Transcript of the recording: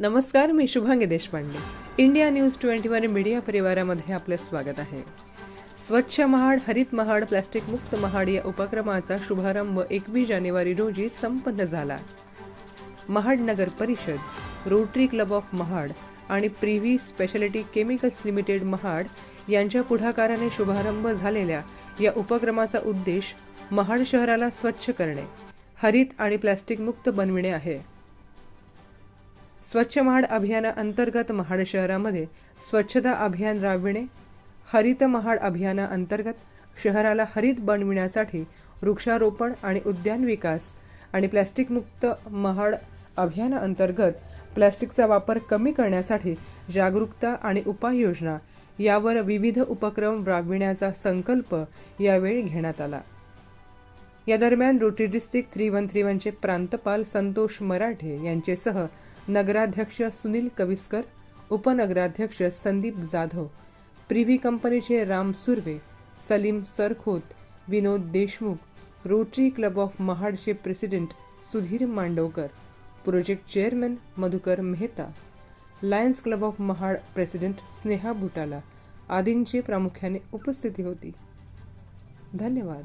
नमस्कार मी Shubhangi Deshpande. India news twenty one media परिवारामध्ये आपले स्वागत आहे. स्वच्छ महाड हरित महाड प्लास्टिक मुक्त महाड या उपक्रमाचा शुभारंभ एकवीस जानेवारी रोजी संपन्न झाला. महाड नगर परिषद रोटरी क्लब ऑफ महाड आणि Privi speciality chemicals limited Mahad यांच्या पुढाकाराने शुभारंभ झालेल्या या उपक्रमाचा उद्देश महाड शहराला स्वच्छ करणे हरित आणि प्लास्टिक मुक्त बनविणे आहे. स्वच्छ महाड अभियानाअंतर्गत महाड शहरामध्ये स्वच्छता अभियान राबविणे हरित महाड अभियानाअंतर्गत शहराला हरित बनविण्यासाठी वृक्षारोपण आणि उद्यान विकास आणि प्लॅस्टिकमुक्त महाड अभियानाअंतर्गत प्लॅस्टिकचा वापर कमी करण्यासाठी जागरूकता आणि उपाययोजना यावर विविध उपक्रम राबविण्याचा संकल्प यावेळी घेण्यात आला. या दरम्यान rotary district three one three वनचे प्रांतपाल संतोष मराठे यांचेसह नगराध्यक्ष सुनील कविस्कर उपनगराध्यक्ष संदीप जाधव प्रिव्ही कंपनीचे Ram Surve Salim Sarkhot Vinod Deshmukh rotary club of महाडचे president Sudhir Mandavkar project chairman Madhukar Mehta lions club of Mahad president Sneha Butala आदींची प्रामुख्याने उपस्थिती होती. धन्यवाद.